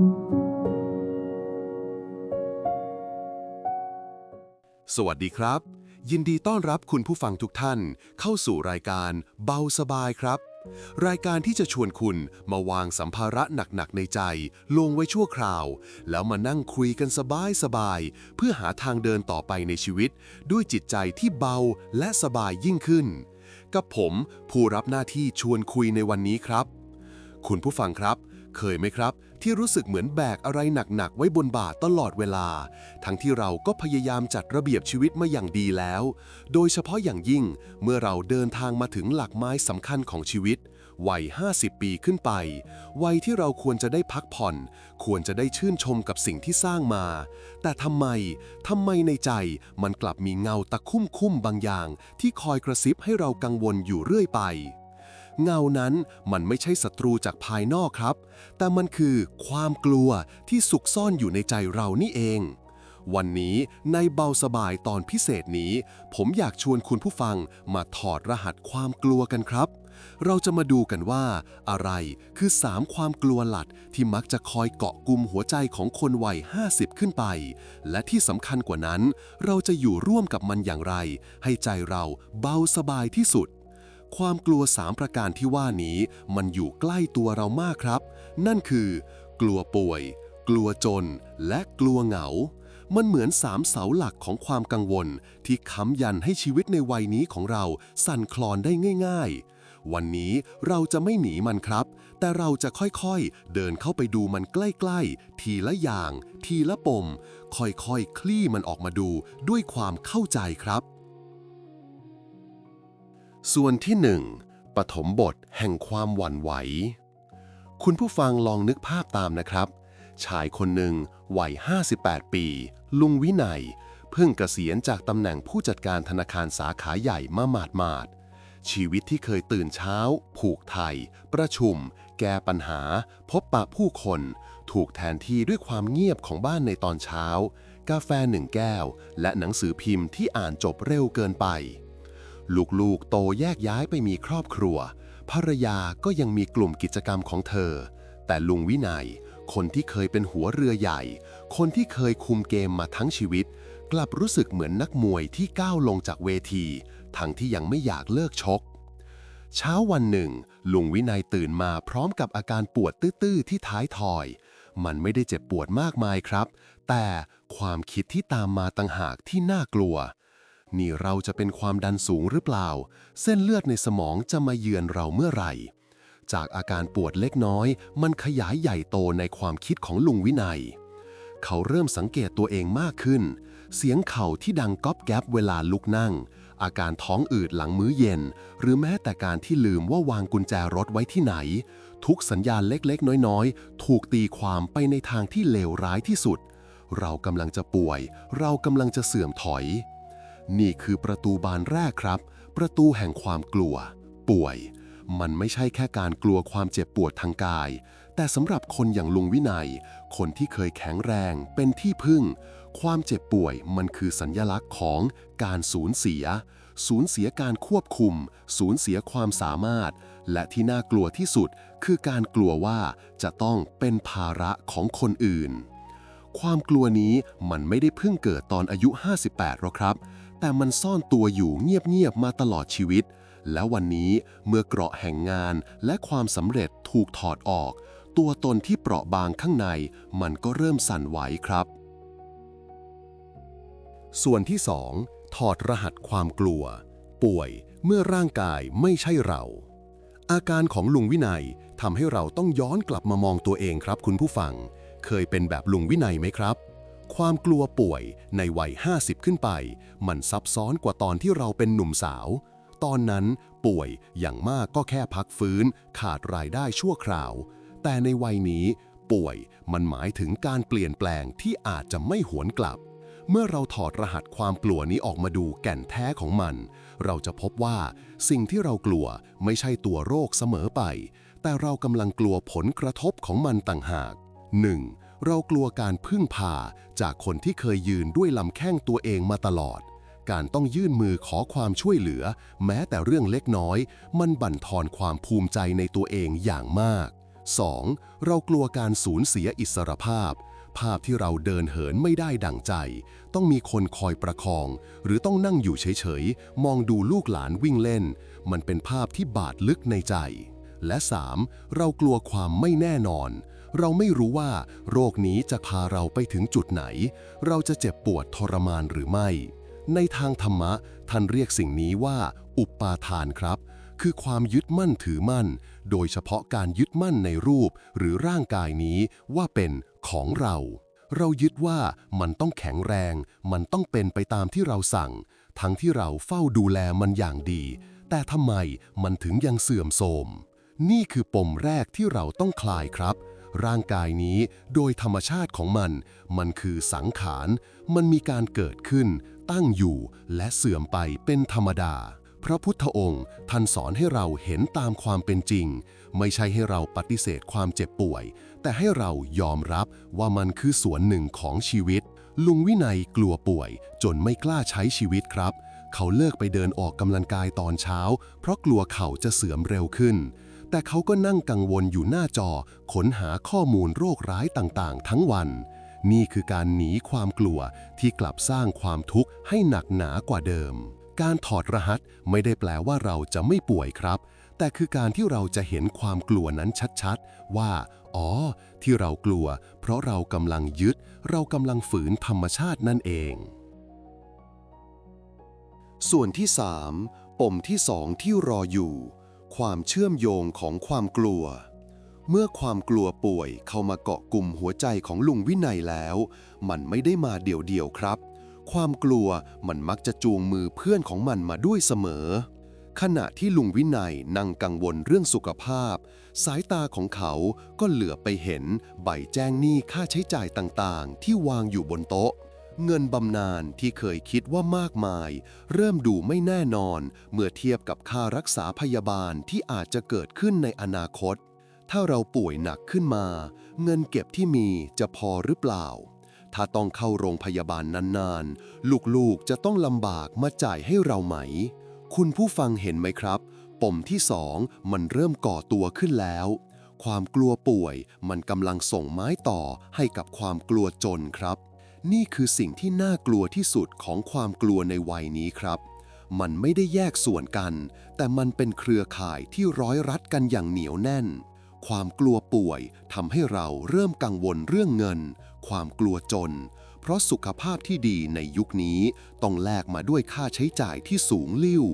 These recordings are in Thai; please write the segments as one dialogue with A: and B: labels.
A: สวัสดีครับ ยินดีต้อนรับคุณผู้ฟังทุกท่าน เข้าสู่รายการเบาสบายครับ รายการที่จะชวนคุณมาวางสัมภาระหนักๆในใจ ลงไว้ชั่วคราว แล้วมานั่งคุยกันสบายๆเพื่อหาทางเดินต่อไปในชีวิต ด้วยจิตใจที่เบาและสบายยิ่งขึ้น กับผมผู้รับหน้าที่ชวนคุยในวันนี้ครับ คุณผู้ฟังครับ เคยไหมครับ ที่รู้สึกเหมือนแบกอะไรหนักๆ ไว้บนบ่าตลอดเวลา ทั้งที่เราก็พยายามจัดระเบียบชีวิตมาอย่างดีแล้ว โดยเฉพาะอย่างยิ่งเมื่อเราเดินทางมาถึงหลักไม้สำคัญของชีวิตวัย 50 ปีขึ้นไป วัยที่เราควรจะได้พักผ่อน ควรจะได้ชื่นชมกับสิ่งที่สร้างมา แต่ทำไม ทำไมในใจมันกลับมีเงาตะคุ่มคุ่มบางอย่าง ที่คอยกระซิบให้เรากังวลอยู่เรื่อยไป เงานั้นมันไม่ใช่ศัตรูจากภายนอกครับ แต่มันคือความกลัวที่สุกซ่อนอยู่ในใจเรานี่เอง วันนี้ในเบาสบายตอนพิเศษนี้ ผมอยากชวนคุณผู้ฟังมาถอดรหัสความกลัวกันครับ เราจะมาดูกันว่า อะไรคือ3ความกลัวหลัดที่มักจะคอยเกาะกลุ่มหัวใจของคนวัย 50 ขึ้นไป และที่สำคัญกว่านั้น เราจะอยู่ร่วมกับมันอย่างไร ให้ใจเราเบาสบายที่สุด ความกลัว3ประการที่ว่านี้มันอยู่ใกล้ตัวเรามากครับ นั่นคือ กลัวป่วย กลัวจน และกลัวเหงา มันเหมือนสามเสาหลักของความกังวล ที่ค้ำยันให้ชีวิตในวัยนี้ของเราสั่นคลอนได้ง่าย ๆวันนี้เราจะไม่หนีมันครับ แต่เราจะค่อยๆ เดินเข้าไปดูมันใกล้ๆ ทีละอย่าง ทีละปม ค่อยๆ คลี่มันออกมาดูด้วยความเข้าใจครับ ส่วนที่ 1. ปฐมบทแห่งความหวั่นไหว คุณผู้ฟังลองนึกภาพตามนะครับ ชายคนหนึ่งวัย 58 ปี ลุงวินัย เพิ่งเกษียณจากตำแหน่งผู้จัดการธนาคารสาขาใหญ่มาหมาดมาดๆชีวิตที่เคยตื่นเช้า ผูกไทย ประชุม แก้ปัญหา พบปะผู้คน ถูกแทนที่ด้วยความเงียบของบ้านในตอนเช้า กาแฟหนึ่งแก้ว และหนังสือพิมพ์ที่อ่านจบเร็วเกินไป ลูกๆ โตแยกย้ายไปมีครอบครัว ภรรยาก็ยังมีกลุ่มกิจกรรมของเธอ แต่ลุงวินัย คนที่เคยเป็นหัวเรือใหญ่ คนที่เคยคุมเกมมาทั้งชีวิต กลับรู้สึกเหมือนนักมวยที่ก้าวลงจากเวที ทั้งที่ยังไม่อยากเลิกชก เช้าวันหนึ่ง ลุงวินัยตื่นมาพร้อมกับอาการปวดตื้อๆที่ท้ายทอย มันไม่ได้เจ็บปวดมากมายครับ แต่ความคิดที่ตามมาต่างหากที่น่ากลัว นี่เราจะเป็นความดันสูงหรือเปล่า เส้นเลือดในสมองจะมาเยือนเราเมื่อไหร่ จากอาการปวดเล็กน้อย มันขยายใหญ่โตในความคิดของลุงวินัย เขาเริ่มสังเกตตัวเองมากขึ้น เสียงเข่าที่ดังก๊อบแก๊บเวลาลุกนั่ง อาการท้องอืดหลังมื้อเย็น หรือแม้แต่การที่ลืมว่าวางกุญแจรถไว้ที่ไหน ทุกสัญญาณเล็กๆ น้อยๆ ถูกตีความไปในทางที่เลวร้ายที่สุด เรากำลังจะป่วย เรากำลังจะเสื่อมถอย นี่คือประตูบานแรกครับ ประตูแห่งความกลัว ป่วย มันไม่ใช่แค่การกลัวความเจ็บปวดทางกาย แต่สำหรับคนอย่างลุงวินัย คนที่เคยแข็งแรง เป็นที่พึ่ง ความเจ็บป่วยมันคือสัญญลักษณ์ของการสูญเสีย สูญเสียการควบคุม สูญเสียความสามารถ และที่น่ากลัวที่สุด คือการกลัวว่าจะต้องเป็นภาระของคนอื่นความกลัวนี้มันไม่ได้เพิ่งเกิดตอนอายุ 58 หรอกครับ แต่มันซ่อนตัวอยู่เงียบๆมาตลอดชีวิต แล้ววันนี้เมื่อเกราะแห่งงานและความสำเร็จถูกถอดออก ตัวตนที่เปราะบางข้างใน มันก็เริ่มสั่นไหวครับ ส่วนที่2ถอดรหัสความกลัว ป่วยเมื่อร่างกายไม่ใช่เรา อาการของลุงวินัยทำให้เราต้องย้อนกลับมามองตัวเองครับคุณผู้ฟัง เคยเป็นแบบลุงวินัยไหมครับ ความกลัวป่วยในวัย 50 ขึ้นไป มันซับซ้อนกว่าตอนที่เราเป็นหนุ่มสาว ตอนนั้นป่วยอย่างมากก็แค่พักฟื้น ขาดรายได้ชั่วคราว แต่ในวัยนี้ ป่วยมันหมายถึงการเปลี่ยนแปลงที่อาจจะไม่หวนกลับ เมื่อเราถอดรหัสความกลัวนี้ออกมาดูแก่นแท้ของมัน เราจะพบว่า สิ่งที่เรากลัวไม่ใช่ตัวโรคเสมอไป แต่เรากำลังกลัวผลกระทบของมันต่างหาก 1. เรากลัวการพึ่งพาจากคนที่เคยยืนด้วยลำแข้งตัวเองมาตลอด การต้องยื่นมือขอความช่วยเหลือ แม้แต่เรื่องเล็กน้อย มันบั่นทอนความภูมิใจในตัวเองอย่างมาก 2. เรากลัวการสูญเสียอิสรภาพ ภาพที่เราเดินเหินไม่ได้ดั่งใจ ต้องมีคนคอยประคอง หรือต้องนั่งอยู่เฉยๆ มองดูลูกหลานวิ่งเล่น มันเป็นภาพที่บาดลึกในใจ และ 3. เรากลัวความไม่แน่นอน เราไม่รู้ว่า โรคนี้จะพาเราไปถึงจุดไหน เราจะเจ็บปวดทรมานหรือไม่ ในทางธรรมะ ท่านเรียกสิ่งนี้ว่า อุปาทานครับ คือความยึดมั่นถือมั่น โดยเฉพาะการยึดมั่นในรูปหรือร่างกายนี้ว่าเป็นของเรา เรายึดว่ามันต้องแข็งแรง มันต้องเป็นไปตามที่เราสั่ง ทั้งที่เราเฝ้าดูแลมันอย่างดี แต่ทำไมมันถึงยังเสื่อมโทรมนี่คือปมแรกที่เราต้องคลายครับ ร่างกายนี้โดยธรรมชาติของมัน มันคือสังขาร มันมีการเกิดขึ้น ตั้งอยู่และเสื่อมไปเป็นธรรมดา พระพุทธองค์ท่านสอนให้เราเห็นตามความเป็นจริง ไม่ใช่ให้เราปฏิเสธความเจ็บป่วย แต่ให้เรายอมรับว่ามันคือส่วนหนึ่งของชีวิต ลุงวินัยกลัวป่วย จนไม่กล้าใช้ชีวิตครับ เขาเลิกไปเดินออกกำลังกายตอนเช้า เพราะกลัวเข่าจะเสื่อมเร็วขึ้น แต่เขาก็นั่งกังวลอยู่หน้าจอค้นหาข้อมูลโรคร้ายต่างๆ ทั้งวัน นี่คือการหนีความกลัวที่กลับสร้างความทุกข์ให้หนักหนากว่าเดิม การถอดรหัสไม่ได้แปลว่าเราจะไม่ป่วยครับ แต่คือการที่เราจะเห็นความกลัวนั้นชัดๆ ว่า อ๋อ ที่เรากลัว เพราะเรากำลังยึด เรากำลังฝืนธรรมชาตินั่นเอง ส่วนที่ 3ปมที่สองที่รออยู่ ความเชื่อมโยงของความกลัว เมื่อความกลัวป่วยเข้ามาเกาะกลุ่มหัวใจของลุงวินัยแล้ว มันไม่ได้มาเดี่ยวๆครับ ความกลัวมันมักจะจูงมือเพื่อนของมันมาด้วยเสมอ ขณะที่ลุงวินัยนั่งกังวลเรื่องสุขภาพ สายตาของเขาก็เหลือไปเห็นใบแจ้งหนี้ค่าใช้จ่ายต่างๆ ที่วางอยู่บนโต๊ะ เงินบำนาญที่เคยคิดว่ามากมาย เริ่มดูไม่แน่นอน เมื่อเทียบกับค่ารักษาพยาบาลที่อาจจะเกิดขึ้นในอนาคต ถ้าเราป่วยหนักขึ้นมา เงินเก็บที่มีจะพอหรือเปล่า ถ้าต้องเข้าโรงพยาบาลนานๆ ลูกๆจะต้องลำบากมาจ่ายให้เราไหม คุณผู้ฟังเห็นไหมครับ ปมที่สองมันเริ่มก่อตัวขึ้นแล้ว ความกลัวป่วยมันกำลังส่งไม้ต่อให้กับความกลัวจนครับ นี่คือสิ่งที่น่ากลัวที่สุดของความกลัวในวัยนี้ครับ มันไม่ได้แยกส่วนกัน แต่มันเป็นเครือข่ายที่ร้อยรัดกันอย่างเหนียวแน่น ความกลัวป่วยทำให้เราเริ่มกังวลเรื่องเงิน ความกลัวจน เพราะสุขภาพที่ดีในยุคนี้ต้องแลกมาด้วยค่าใช้จ่ายที่สูงลิ่ว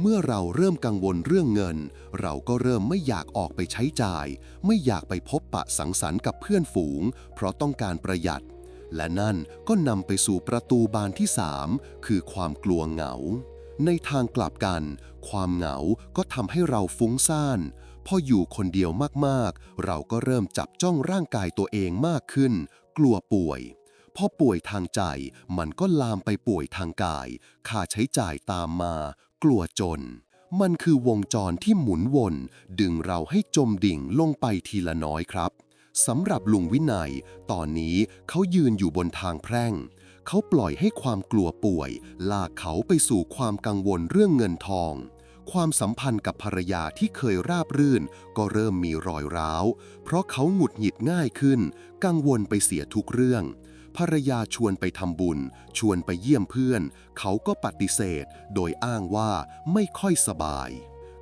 A: เมื่อเราเริ่มกังวลเรื่องเงิน เราก็เริ่มไม่อยากออกไปใช้จ่าย ไม่อยากไปพบปะสังสรรค์กับเพื่อนฝูง เพราะต้องการประหยัด และนั่นก็นำไปสู่ประตูบานที่ 3 คือความกลัวเหงา ในทางกลับกัน ความเหงาก็ทำให้เราฟุ้งซ่านพออยู่คนเดียวมากๆ เราก็เริ่มจับจ้องร่างกายตัวเองมากขึ้น กลัวป่วยพอป่วยทางใจมันก็ลามไปป่วยทางกาย ค่าใช้จ่ายตามมา กลัวจน มันคือวงจรที่หมุนวน ดึงเราให้จมดิ่งลงไปทีละน้อยครับ สำหรับลุงวินัย ตอนนี้เขายืนอยู่บนทางแพร่ง เขาปล่อยให้ความกลัวป่วย ลากเขาไปสู่ความกังวลเรื่องเงินทอง ความสัมพันธ์กับภรรยาที่เคยราบรื่น ก็เริ่มมีรอยร้าว เพราะเขาหงุดหงิดง่ายขึ้น กังวลไปเสียทุกเรื่องภรรยาชวนไปทำบุญ ชวนไปเยี่ยมเพื่อน เขาก็ปฏิเสธ โดยอ้างว่าไม่ค่อยสบาย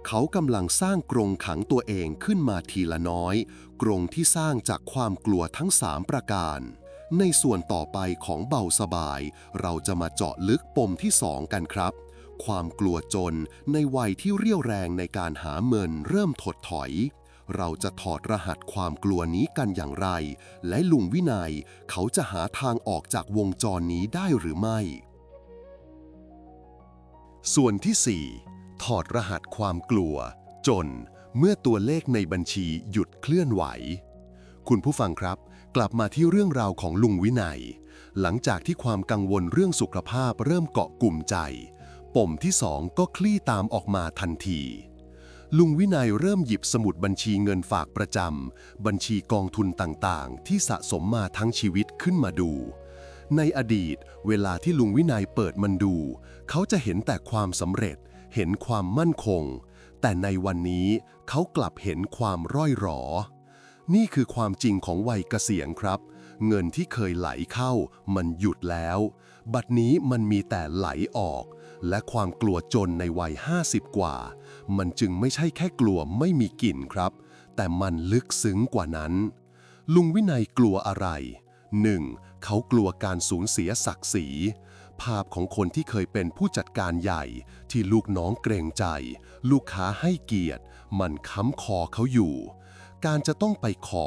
A: เขากำลังสร้างกรงขังตัวเองขึ้นมาทีละน้อย กรงที่สร้างจากความกลัวทั้งสามประการ ในส่วนต่อไปของเบาสบาย เราจะมาเจาะลึกปมที่สองกันครับ ความกลัวจนในวัยที่เรี่ยวแรงในการหาเงินเริ่มถดถอย เราจะถอดรหัสความกลัวนี้กันอย่างไร และลุงวินัย เขาจะหาทางออกจากวงจรนี้ได้หรือไม่ ส่วนที่4 ถอดรหัสความกลัว จนเมื่อตัวเลขในบัญชีหยุดเคลื่อนไหว คุณผู้ฟังครับ กลับมาที่เรื่องราวของลุงวินัย หลังจากที่ความกังวลเรื่องสุขภาพเริ่มเกาะกลุ่มใจ ปมที่สองก็คลี่ตามออกมาทันทีลุงวินัยเริ่มหยิบสมุดบัญชีเงินฝากประจำ บัญชีกองทุนต่างๆ ที่สะสมมาทั้งชีวิตขึ้นมาดู ในอดีต เวลาที่ลุงวินัยเปิดมันดู เขาจะเห็นแต่ความสำเร็จ เห็นความมั่นคง แต่ในวันนี้เขากลับเห็นความร่อยหรอ นี่คือความจริงของวัยเกษียณครับ เงินที่เคยไหลเข้า มันหยุดแล้ว บัดนี้มันมีแต่ไหลออก และความกลัวจนในวัย 50 กว่า มันจึงไม่ใช่แค่กลัวไม่มีกลิ่นครับ แต่มันลึกซึ้งกว่านั้น ลุงวินัยกลัวอะไร 1. เขากลัวการสูญเสียศักดิ์ศรี ภาพของคนที่เคยเป็นผู้จัดการใหญ่ที่ลูกน้องเกรงใจ ลูกค้าให้เกียรติ มันค้ำคอเขาอยู่ การจะต้องไปขอ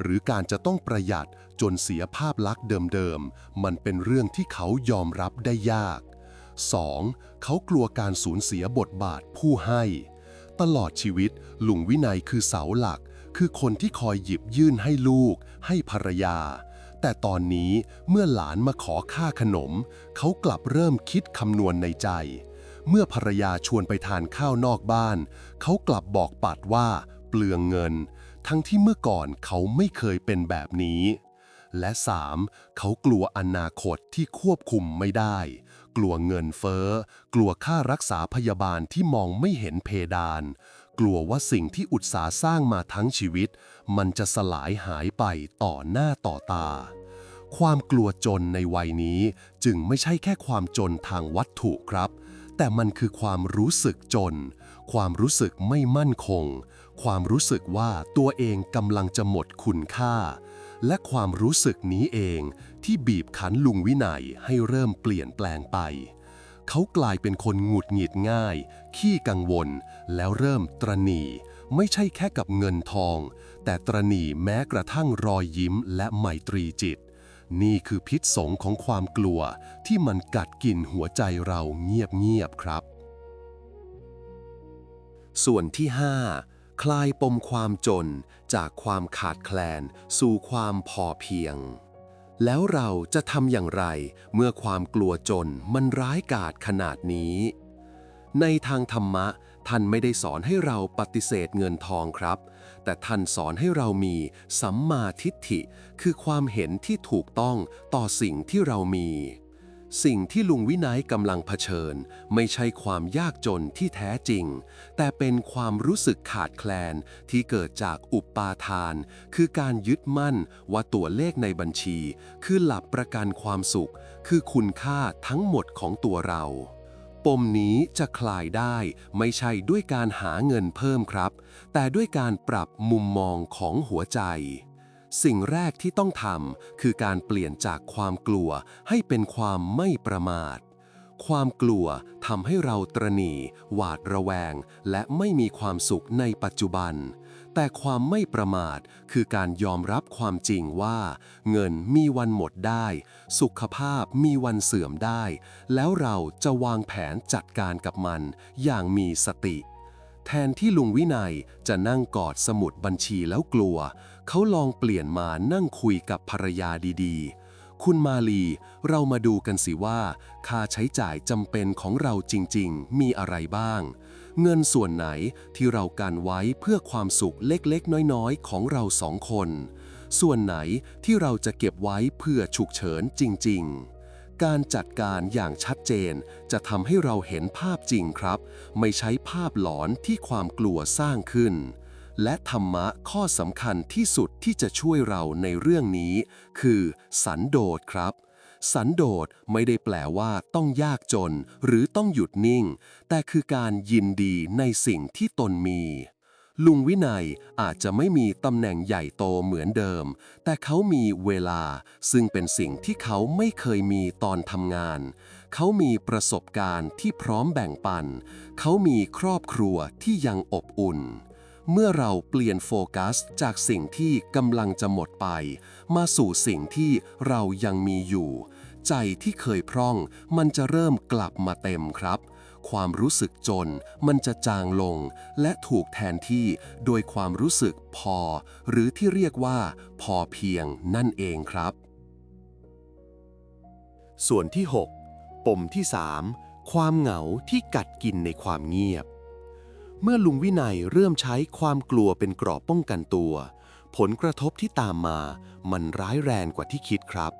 A: หรือการจะต้องประหยัดจนเสียภาพลักษณ์เดิมๆ มันเป็นเรื่องที่เขายอมรับได้ยาก 2. เขากลัวการสูญเสียบทบาทผู้ให้ ตลอดชีวิตลุงวินัยคือเสาหลัก คือคนที่คอยหยิบยื่นให้ลูก ให้ภรรยา แต่ตอนนี้เมื่อหลานมาขอค่าขนม เขากลับเริ่มคิดคำนวณในใจ เมื่อภรรยาชวนไปทานข้าวนอกบ้าน เขากลับบอกปัดว่า เปลืองเงิน ทั้งที่เมื่อก่อนเขาไม่เคยเป็นแบบนี้ และ 3. เขากลัวอนาคตที่ควบคุมไม่ได้ กลัวเงินเฟ้อ กลัวค่ารักษาพยาบาลที่มองไม่เห็นเพดาน กลัวว่าสิ่งที่อุตสาห์สร้างมาทั้งชีวิต มันจะสลายหายไปต่อหน้าต่อตา ความกลัวจนในวัยนี้จึงไม่ใช่แค่ความจนทางวัตถุครับ แต่มันคือความรู้สึกจน ความรู้สึกไม่มั่นคง ความรู้สึกว่าตัวเองกำลังจะหมดคุณค่า และความรู้สึกนี้เองที่บีบคั้นลุงวินัยให้เริ่มเปลี่ยนแปลงไป เขากลายเป็นคนหงุดหงิดง่าย ขี้กังวล แล้วเริ่มตรณี ไม่ใช่แค่กับเงินทอง แต่ตรณีแม้กระทั่งรอยยิ้มและไมตรีจิต นี่คือพิษสงของความกลัวที่มันกัดกินหัวใจเราเงียบๆครับ ส่วนที่ 5 คลายปมความจนจากความขาดแคลนสู่ความพอเพียง แล้วเราจะทำอย่างไร เมื่อความกลัวจนมันร้ายกาจขนาดนี้ ในทางธรรมะ ท่านไม่ได้สอนให้เราปฏิเสธเงินทองครับ แต่ท่านสอนให้เรามีสัมมาทิฏฐิ คือความเห็นที่ถูกต้องต่อสิ่งที่เรามี สิ่งที่ลุงวินัยกำลังเผชิญ ไม่ใช่ความยากจนที่แท้จริง แต่เป็นความรู้สึกขาดแคลนที่เกิดจากอุปปาทาน คือการยึดมั่นว่าตัวเลขในบัญชี คือหลักประกันความสุข คือคุณค่าทั้งหมดของตัวเรา ปมนี้จะคลายได้ไม่ใช่ด้วยการหาเงินเพิ่มครับ แต่ด้วยการปรับมุมมองของหัวใจ สิ่งแรกที่ต้องทำคือการเปลี่ยนจากความกลัวให้เป็นความไม่ประมาท ความกลัวทำให้เราตรหนีหวาดระแวง และไม่มีความสุขในปัจจุบัน แต่ความไม่ประมาทคือการยอมรับความจริงว่า เงินมีวันหมดได้ สุขภาพมีวันเสื่อมได้ แล้วเราจะวางแผนจัดการกับมันอย่างมีสติแทนที่ลุงวินัยจะนั่งกอดสมุดบัญชีแล้วกลัว เขาลองเปลี่ยนมานั่งคุยกับภรรยาดีๆ คุณมาลี เรามาดูกันสิว่า ค่าใช้จ่ายจำเป็นของเราจริงๆ มีอะไรบ้าง เงินส่วนไหนที่เรากันไว้เพื่อความสุขเล็กๆ น้อยๆ ของเราสองคน ส่วนไหนที่เราจะเก็บไว้เพื่อฉุกเฉินจริง ๆการจัดการอย่างชัดเจนจะทำให้เราเห็นภาพจริงครับ ไม่ใช้ภาพหลอนที่ความกลัวสร้างขึ้น และธรรมะข้อสำคัญที่สุดที่จะช่วยเราในเรื่องนี้ คือ สันโดษครับ สันโดษไม่ได้แปลว่าต้องยากจน หรือต้องหยุดนิ่ง แต่คือการยินดีในสิ่งที่ตนมี ลุงวินัยอาจจะไม่มีตำแหน่งใหญ่โตเหมือนเดิม แต่เขามีเวลา ซึ่งเป็นสิ่งที่เขาไม่เคยมีตอนทำงาน เขามีประสบการณ์ที่พร้อมแบ่งปัน เขามีครอบครัวที่ยังอบอุ่น เมื่อเราเปลี่ยนโฟกัสจากสิ่งที่กำลังจะหมดไป มาสู่สิ่งที่เรายังมีอยู่ ใจที่เคยพร่อง มันจะเริ่มกลับมาเต็มครับ ความรู้สึกจนมันจะจางลง และถูกแทนที่โดยความรู้สึกพอ หรือที่เรียกว่า พอเพียงนั่นเองครับ ส่วนที่ 6 ปมที่ 3 ความเหงาที่กัดกินในความเงียบ เมื่อลุงวินัยเริ่มใช้ความกลัวเป็นกรอบป้องกันตัว ผลกระทบที่ตามมามันร้ายแรงกว่าที่คิดครับ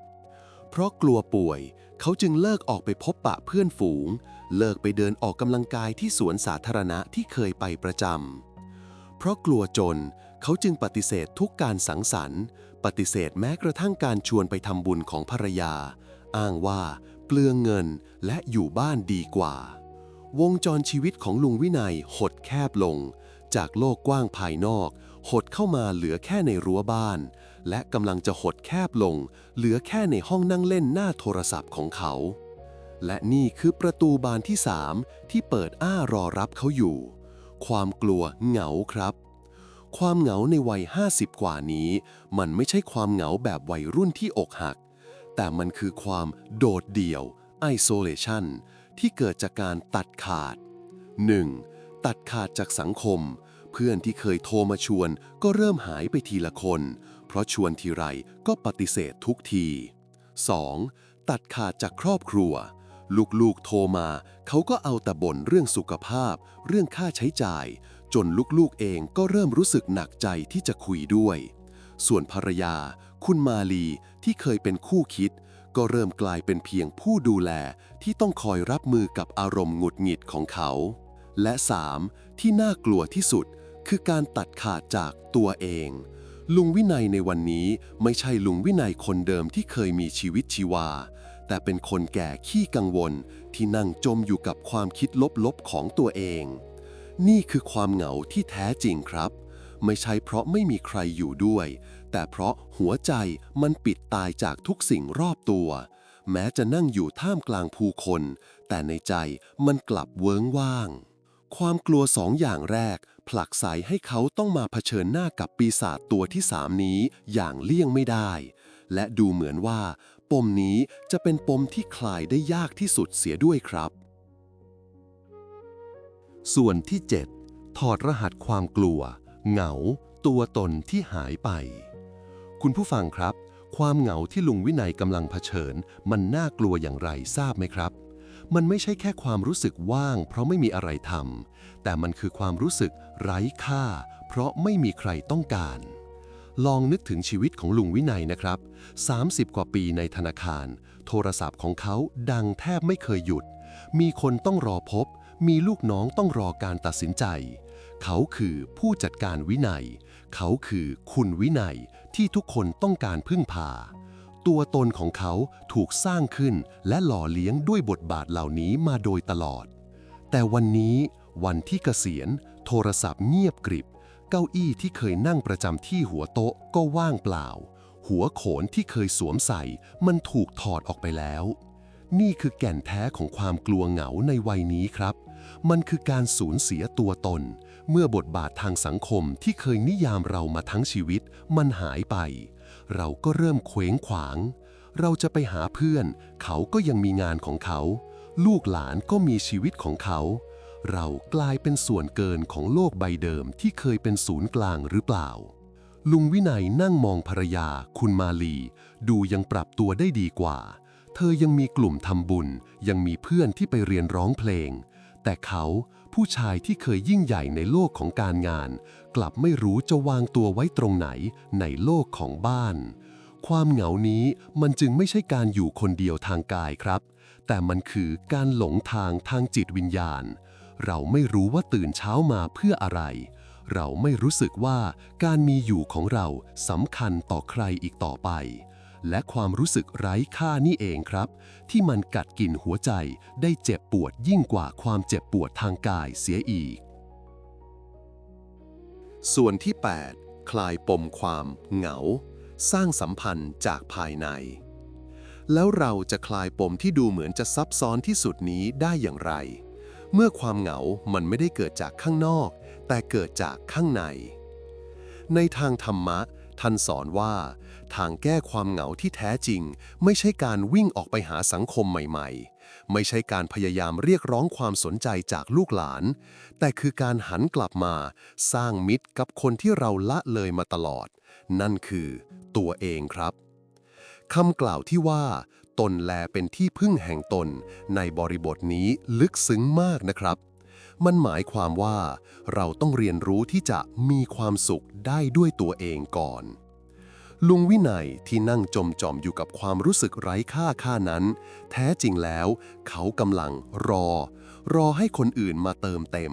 A: เพราะกลัวป่วยเขาจึงเลิกออกไปพบปะเพื่อนฝูง เลิกไปเดินออกกำลังกายที่สวนสาธารณะที่เคยไปประจำเพราะกลัวจนเขาจึงปฏิเสธทุกการสังสรรค์ ปฏิเสธแม้กระทั่งการชวนไปทำบุญของภรรยา อ้างว่าเปลืองเงินและอยู่บ้านดีกว่า วงจรชีวิตของลุงวินัยหดแคบลง จากโลกกว้างภายนอก หดเข้ามาเหลือแค่ในรั้วบ้าน และกำลังจะหดแคบลง เหลือแค่ในห้องนั่งเล่นหน้าโทรศัพท์ของเขา และนี่คือประตูบานที่สามที่เปิดอ้ารอรับเขาอยู่ ความกลัวเหงาครับ ความเหงาในวัย 50 กว่านี้ มันไม่ใช่ความเหงาแบบวัยรุ่นที่อกหัก แต่มันคือความโดดเดี่ยว isolation ที่เกิดจากการตัดขาด 1. ตัดขาดจากสังคม เพื่อนที่เคยโทรมาชวนก็เริ่มหายไปทีละคน เพราะชวนทีไรก็ปฏิเสธทุกที 2. ตัดขาดจากครอบครัว ลูกๆโทรมาเขาก็เอาแต่บ่นเรื่องสุขภาพ เรื่องค่าใช้จ่าย จนลูกๆเองก็เริ่มรู้สึกหนักใจที่จะคุยด้วย ส่วนภรรยา คุณมาลีที่เคยเป็นคู่คิด ก็เริ่มกลายเป็นเพียงผู้ดูแล ที่ต้องคอยรับมือกับอารมณ์หงุดหงิดของเขา และ 3. ที่น่ากลัวที่สุด คือการตัดขาดจากตัวเอง ลุงวินัยในวันนี้ไม่ใช่ลุงวินัยคนเดิมที่เคยมีชีวิตชีวา แต่เป็นคนแก่ขี้กังวล ที่นั่งจมอยู่กับความคิดลบๆของตัวเอง นี่คือความเหงาที่แท้จริงครับ ไม่ใช่เพราะไม่มีใครอยู่ด้วย แต่เพราะหัวใจมันปิดตายจากทุกสิ่งรอบตัว แม้จะนั่งอยู่ท่ามกลางผู้คน แต่ในใจมันกลับเวิ้งว่าง ความกลัวสองอย่างแรก ผลักไสให้เขาต้องมาเผชิญหน้ากับปีศาจตัวที่สามนี้อย่างเลี่ยงไม่ได้ และดูเหมือนว่า ปมนี้จะเป็นปมที่คลายได้ยากที่สุดเสียด้วยครับ ส่วนที่ 7 ถอดรหัสความกลัว เหงา ตัวตนที่หายไป คุณผู้ฟังครับ ความเหงาที่ลุงวินัยกำลังเผชิญ มันน่ากลัวอย่างไรทราบไหมครับ มันไม่ใช่แค่ความรู้สึกว่าง เพราะไม่มีอะไรทำแต่มันคือความรู้สึกไร้ค่า เพราะไม่มีใครต้องการ ลองนึกถึงชีวิตของลุงวินัยนะครับ 30 กว่าปีในธนาคาร โทรศัพท์ของเขาดังแทบไม่เคยหยุด มีคนต้องรอพบ มีลูกน้องต้องรอการตัดสินใจ เขาคือผู้จัดการวินัย เขาคือคุณวินัย ที่ทุกคนต้องการพึ่งพา ตัวตนของเขาถูกสร้างขึ้นและหล่อเลี้ยงด้วยบทบาทเหล่านี้มาโดยตลอด แต่วันนี้วันที่เกษียณ โทรศัพท์เงียบกริบ เก้าอี้ที่เคยนั่งประจำที่หัวโต๊ะก็ว่างเปล่า หัวโขนที่เคยสวมใส่ มันถูกถอดออกไปแล้ว นี่คือแก่นแท้ของความกลัวเหงาในวัยนี้ครับ มันคือการสูญเสียตัวตน เมื่อบทบาททางสังคมที่เคยนิยามเรามาทั้งชีวิต มันหายไป เราก็เริ่มเคว้งขวาง เราจะไปหาเพื่อน เขาก็ยังมีงานของเขา ลูกหลานก็มีชีวิตของเขา เรากลายเป็นส่วนเกินของโลกใบเดิมที่เคยเป็นศูนย์กลางหรือเปล่า ลุงวินัยนั่งมองภรรยา คุณมาลี ดูยังปรับตัวได้ดีกว่า เธอยังมีกลุ่มทำบุญ ยังมีเพื่อนที่ไปเรียนร้องเพลง แต่เขา ผู้ชายที่เคยยิ่งใหญ่ในโลกของการงาน กลับไม่รู้จะวางตัวไว้ตรงไหนในโลกของบ้าน ความเหงานี้มันจึงไม่ใช่การอยู่คนเดียวทางกายครับ แต่มันคือการหลงทางทางจิตวิญญาณ เราไม่รู้ว่าตื่นเช้ามาเพื่ออะไร เราไม่รู้สึกว่าการมีอยู่ของเราสำคัญต่อใครอีกต่อไป และความรู้สึกไร้ค่านี่เองครับ ที่มันกัดกินหัวใจได้เจ็บปวดยิ่งกว่าความเจ็บปวดทางกายเสียอีก ส่วนที่ 8 คลายปมความเหงา สร้างสัมพันธ์จากภายใน แล้วเราจะคลายปมที่ดูเหมือนจะซับซ้อนที่สุดนี้ได้อย่างไร เมื่อความเหงามันไม่ได้เกิดจากข้างนอก แต่เกิดจากข้างใน ในทางธรรมะ ท่านสอนว่า ทางแก้ความเหงาที่แท้จริง ไม่ใช่การวิ่งออกไปหาสังคมใหม่ๆ ไม่ใช่การพยายามเรียกร้องความสนใจจากลูกหลาน แต่คือการหันกลับมา สร้างมิตรกับคนที่เราละเลยมาตลอด นั่นคือ ตัวเองครับคำกล่าวที่ว่า ตนแลเป็นที่พึ่งแห่งตน ในบริบทนี้ลึกซึ้งมากนะครับ มันหมายความว่า เราต้องเรียนรู้ที่จะมีความสุขได้ด้วยตัวเองก่อน ลุงวินัยที่นั่งจมจอมอยู่กับความรู้สึกไร้ค่าค่านั้น แท้จริงแล้ว เขากำลังรอ รอให้คนอื่นมาเติมเต็ม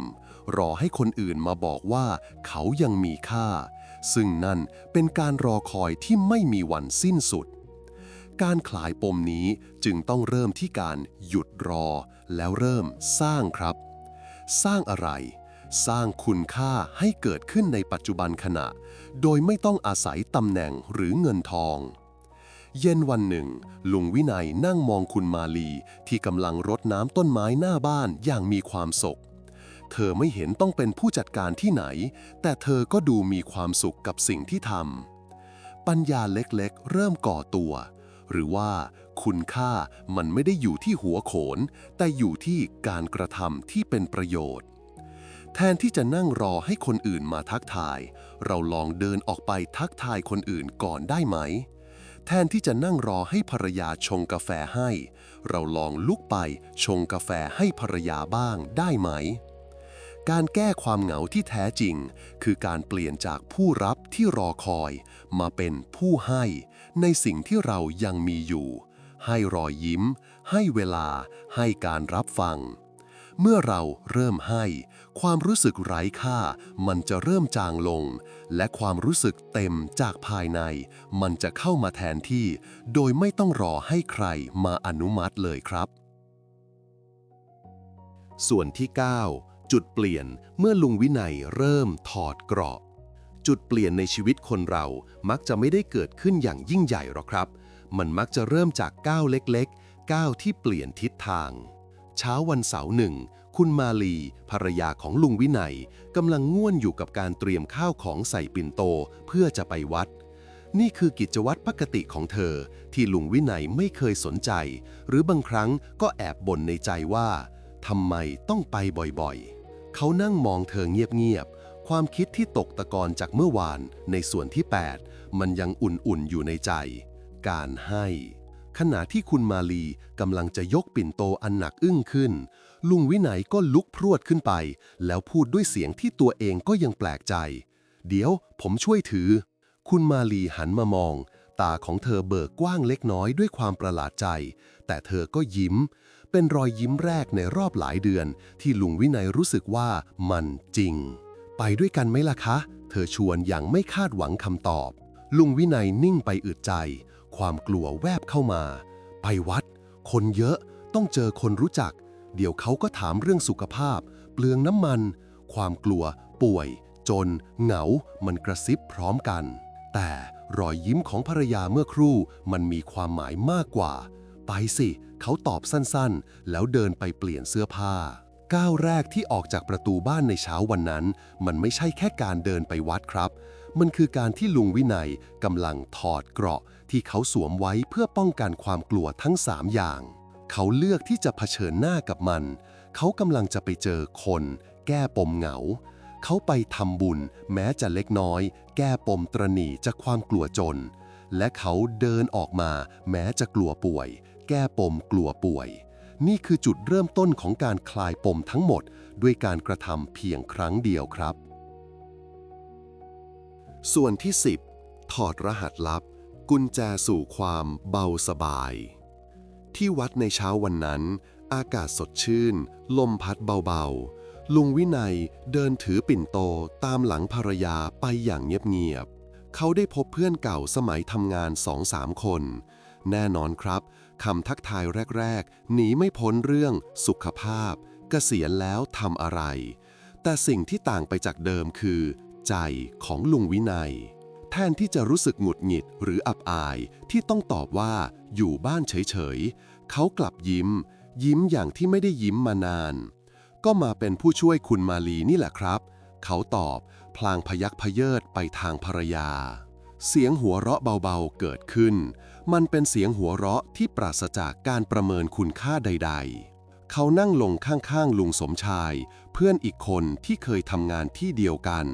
A: รอให้คนอื่นมาบอกว่า เขายังมีค่า ซึ่งนั่นเป็นการรอคอยที่ไม่มีวันสิ้นสุดการคลายปมนี้จึงต้องเริ่มที่การหยุดรอ แล้วเริ่มสร้างครับ สร้างอะไร สร้างคุณค่าให้เกิดขึ้นในปัจจุบันขณะ โดยไม่ต้องอาศัยตำแหน่งหรือเงินทอง เย็นวันหนึ่ง ลุงวินัยนั่งมองคุณมาลีที่กำลังรดน้ำต้นไม้หน้าบ้านอย่างมีความสุขเธอไม่เห็นต้องเป็นผู้จัดการที่ไหน แต่เธอก็ดูมีความสุขกับสิ่งที่ทำปัญญาเล็กๆ เริ่มก่อตัว หรือว่าคุณค่ามันไม่ได้อยู่ที่หัวโขน แต่อยู่ที่การกระทำที่เป็นประโยชน์ แทนที่จะนั่งรอให้คนอื่นมาทักทาย เราลองเดินออกไปทักทายคนอื่นก่อนได้ไหม แทนที่จะนั่งรอให้ภรรยาชงกาแฟให้ เราลองลุกไปชงกาแฟให้ภรรยาบ้างได้ไหมการแก้ความเหงาที่แท้จริง คือการเปลี่ยนจากผู้รับที่รอคอย มาเป็นผู้ให้ ในสิ่งที่เรายังมีอยู่ ให้รอยยิ้ม ให้เวลา ให้การรับฟัง เมื่อเราเริ่มให้ ความรู้สึกไร้ค่า มันจะเริ่มจางลง และความรู้สึกเต็มจากภายใน มันจะเข้ามาแทนที่ โดยไม่ต้องรอให้ใครมาอนุมัติเลยครับ ส่วนที่ 9 จุดเปลี่ยนเมื่อลุงวินัยเริ่มถอดเกราะ จุดเปลี่ยนในชีวิตคนเรามักจะไม่ได้เกิดขึ้นอย่างยิ่งใหญ่หรอกครับ มันมักจะเริ่มจากก้าวเล็กๆ ก้าวที่เปลี่ยนทิศทาง เช้าวันเสาร์หนึ่ง คุณมาลี ภรรยาของลุงวินัยกำลังง่วนอยู่กับการเตรียมข้าวของใส่ปิ่นโตเพื่อจะไปวัด นี่คือกิจวัตรปกติของเธอ ที่ลุงวินัยไม่เคยสนใจ หรือบางครั้งก็แอบบ่นในใจว่าทำไมต้องไปบ่อยๆ เขานั่งมองเธอเงียบๆ ความคิดที่ตกตะกอนจากเมื่อวานในส่วนที่ 8 มันยังอุ่นๆอยู่ในใจ การให้ ขณะที่คุณมาลีกำลังจะยกปิ่นโตอันหนักอึ้งขึ้น ลุงวินัยก็ลุกพรวดขึ้นไป แล้วพูดด้วยเสียงที่ตัวเองก็ยังแปลกใจ เดี๋ยวผมช่วยถือ คุณมาลีหันมามอง ตาของเธอเบิกกว้างเล็กน้อยด้วยความประหลาดใจ แต่เธอก็ยิ้ม เป็นรอยยิ้มแรกในรอบหลายเดือน ที่ลุงวินัยรู้สึกว่ามันจริง ไปด้วยกันไหมล่ะคะ เธอชวนอย่างไม่คาดหวังคำตอบ ลุงวินัยนิ่งไปอึดใจ ความกลัวแวบเข้ามา ไปวัด คนเยอะ ต้องเจอคนรู้จัก เดี๋ยวเขาก็ถามเรื่องสุขภาพ เปลืองน้ำมัน ความกลัว ป่วย จน เหงา มันกระซิบพร้อมกัน แต่รอยยิ้มของภรรยาเมื่อครู่ มันมีความหมายมากกว่า ไปสิ เขาตอบสั้นๆ แล้วเดินไปเปลี่ยนเสื้อผ้า ก้าวแรกที่ออกจากประตูบ้านในเช้าวันนั้น มันไม่ใช่แค่การเดินไปวัดครับ มันคือการที่ลุงวินัยกำลังถอดเกราะที่เขาสวมไว้เพื่อป้องกันความกลัวทั้งสามอย่าง เขาเลือกที่จะเผชิญหน้ากับมัน เขากำลังจะไปเจอคน แก้ปมเหงา เขาไปทำบุญแม้จะเล็กน้อย แก้ปมตรณีจากความกลัวจน และเขาเดินออกมา แม้จะกลัวป่วย แก้ปมกลัวป่วย นี่คือจุดเริ่มต้นของการคลายปมทั้งหมด ด้วยการกระทำเพียงครั้งเดียวครับ ส่วนที่ 10 ถอดรหัสลับ กุญแจสู่ความเบาสบาย ที่วัดในเช้าวันนั้น อากาศสดชื่น ลมพัดเบาๆ ลุงวินัยเดินถือปิ่นโตตามหลังภรรยาไปอย่างเงียบๆเขาได้พบเพื่อนเก่าสมัยทำงานสองสามคน แน่นอนครับ คำทักทายแรก ๆ หนีไม่พ้นเรื่องสุขภาพเกษียณแล้วทำอะไร แต่สิ่งที่ต่างไปจากเดิมคือ ใจของลุงวินัย แทนที่จะรู้สึกหงุดหงิดหรืออับอายที่ต้องตอบว่าอยู่บ้านเฉย ๆ เขากลับยิ้ม ยิ้มอย่างที่ไม่ได้ยิ้มมานาน ก็มาเป็นผู้ช่วยคุณมาลีนี่แหละครับ เขาตอบ พลางพยักพเยิดไปทางภรรยา เสียงหัวเราะเบาๆเกิดขึ้น มันเป็นเสียงหัวเราะที่ปราศจากการประเมินคุณค่าใด ๆ เขานั่งลงข้างๆ ลุงสมชาย เพื่อนอีกคนที่เคยทำงานที่เดียวกัน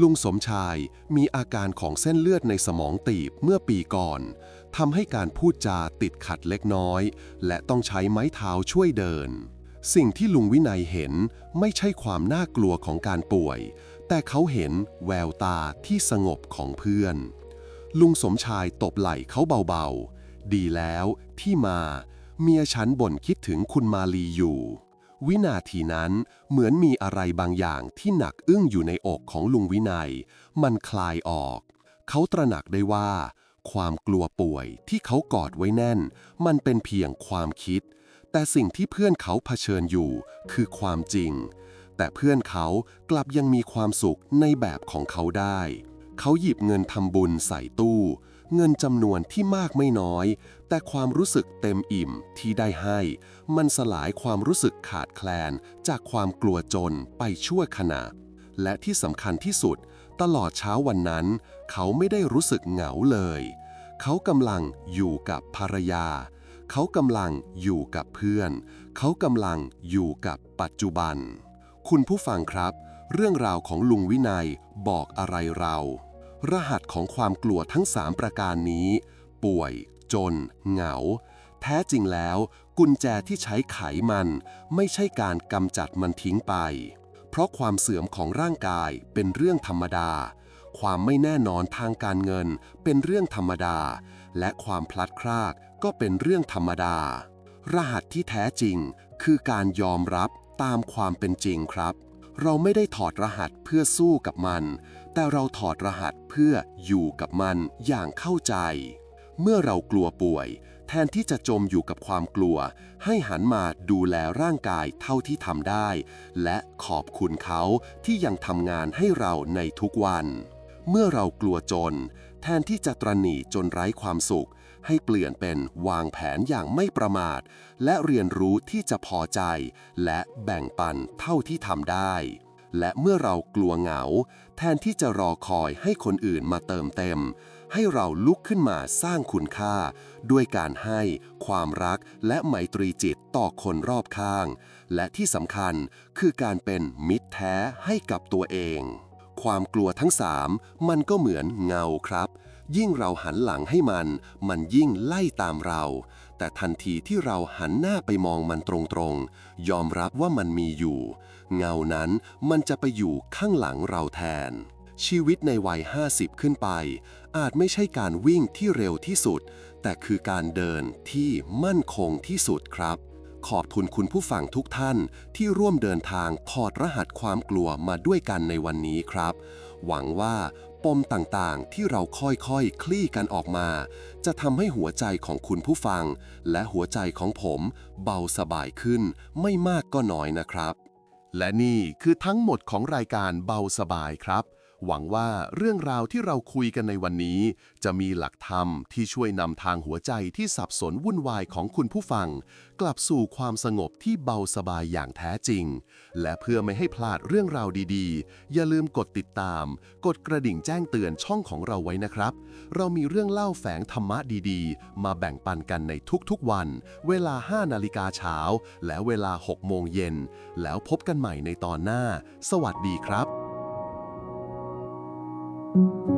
A: ลุงสมชายมีอาการของเส้นเลือดในสมองตีบเมื่อปีก่อนทำให้การพูดจาติดขัดเล็กน้อย และต้องใช้ไม้เท้าช่วยเดิน สิ่งที่ลุงวินัยเห็นไม่ใช่ความน่ากลัวของการป่วย แต่เขาเห็นแววตาที่สงบของเพื่อน ลุงสมชายตบไหล่เขาเบาๆ ดีแล้วที่มา เมียฉันบ่นคิดถึงคุณมาลีอยู่ วินาทีนั้นเหมือนมีอะไรบางอย่างที่หนักอึ้งอยู่ในอกของลุงวินัย มันคลายออก เขาตระหนักได้ว่า ความกลัวป่วยที่เขากอดไว้แน่น มันเป็นเพียงความคิด แต่สิ่งที่เพื่อนเขาเผชิญอยู่คือความจริง แต่เพื่อนเขากลับยังมีความสุขในแบบของเขาได้ เขาหยิบเงินทำบุญใส่ตู้ เงินจำนวนที่มากไม่น้อย แต่ความรู้สึกเต็มอิ่มที่ได้ให้ มันสลายความรู้สึกขาดแคลน จากความกลัวจนไปชั่วขณะ และที่สำคัญที่สุด ตลอดเช้าวันนั้น เขาไม่ได้รู้สึกเหงาเลย เขากำลังอยู่กับภรรยาเขากำลังอยู่กับเพื่อน เขากำลังอยู่กับปัจจุบัน คุณผู้ฟังครับ เรื่องราวของลุงวินัยบอกอะไรเรา รหัสของความกลัวทั้ง 3 ประการนี้ ป่วย จน เหงา แท้จริงแล้ว กุญแจที่ใช้ไขมัน ไม่ใช่การกำจัดมันทิ้งไป เพราะความเสื่อมของร่างกายเป็นเรื่องธรรมดา ความไม่แน่นอนทางการเงินเป็นเรื่องธรรมดา และความพลัดพรากก็เป็นเรื่องธรรมดา รหัสที่แท้จริงคือการยอมรับ ตามความเป็นจริงครับ เราไม่ได้ถอดรหัสเพื่อสู้กับมัน แต่เราถอดรหัสเพื่ออยู่กับมันอย่างเข้าใจ เมื่อเรากลัวป่วย แทนที่จะจมอยู่กับความกลัว ให้หันมาดูแลร่างกายเท่าที่ทำได้ และขอบคุณเขาที่ยังทำงานให้เราในทุกวัน เมื่อเรากลัวจน แทนที่จะตรณีจนไร้ความสุข ให้เปลี่ยนเป็นวางแผนอย่างไม่ประมาท และเรียนรู้ที่จะพอใจ และแบ่งปันเท่าที่ทำได้ และเมื่อเรากลัวเหงา แทนที่จะรอคอยให้คนอื่นมาเติมเต็ม ให้เราลุกขึ้นมาสร้างคุณค่า ด้วยการให้ความรักและไมตรีจิตต่อคนรอบข้าง และที่สำคัญคือการเป็นมิตรแท้ให้กับตัวเองความกลัวทั้งสามมันก็เหมือนเงาครับ ยิ่งเราหันหลังให้มัน มันยิ่งไล่ตามเรา แต่ทันทีที่เราหันหน้าไปมองมันตรงๆ ยอมรับว่ามันมีอยู่ เงานั้นมันจะไปอยู่ข้างหลังเราแทน ชีวิตในวัย 50 ขึ้นไป อาจไม่ใช่การวิ่งที่เร็วที่สุด แต่คือการเดินที่มั่นคงที่สุดครับขอบคุณคุณผู้ฟังทุกท่านที่ร่วมเดินทางถอดรหัสความกลัวมาด้วยกันในวันนี้ครับ หวังว่า ปมต่างๆ ที่เราค่อยๆคคลี่กันออกมา จะทำให้หัวใจของคุณผู้ฟัง และหัวใจของผมเบาสบายขึ้น ไม่มากก็น้อยนะครับ และนี่คือทั้งหมดของรายการเบาสบายครับ หวังว่าเรื่องราวที่เราคุยกันในวันนี้ จะมีหลักธรรมที่ช่วยนำทางหัวใจที่สับสนวุ่นวายของคุณผู้ฟัง กลับสู่ความสงบที่เบาสบายอย่างแท้จริง และเพื่อไม่ให้พลาดเรื่องราวดีๆ อย่าลืมกดติดตาม กดกระดิ่งแจ้งเตือนช่องของเราไว้นะครับ เรามีเรื่องเล่าแฝงธรรมะดีๆ มาแบ่งปันกันในทุกๆวัน เวลา 5 นาฬิกาเช้า และเวลา 6 โมงเย็น แล้วพบกันใหม่ในตอนหน้า สวัสดีครับ
B: thank you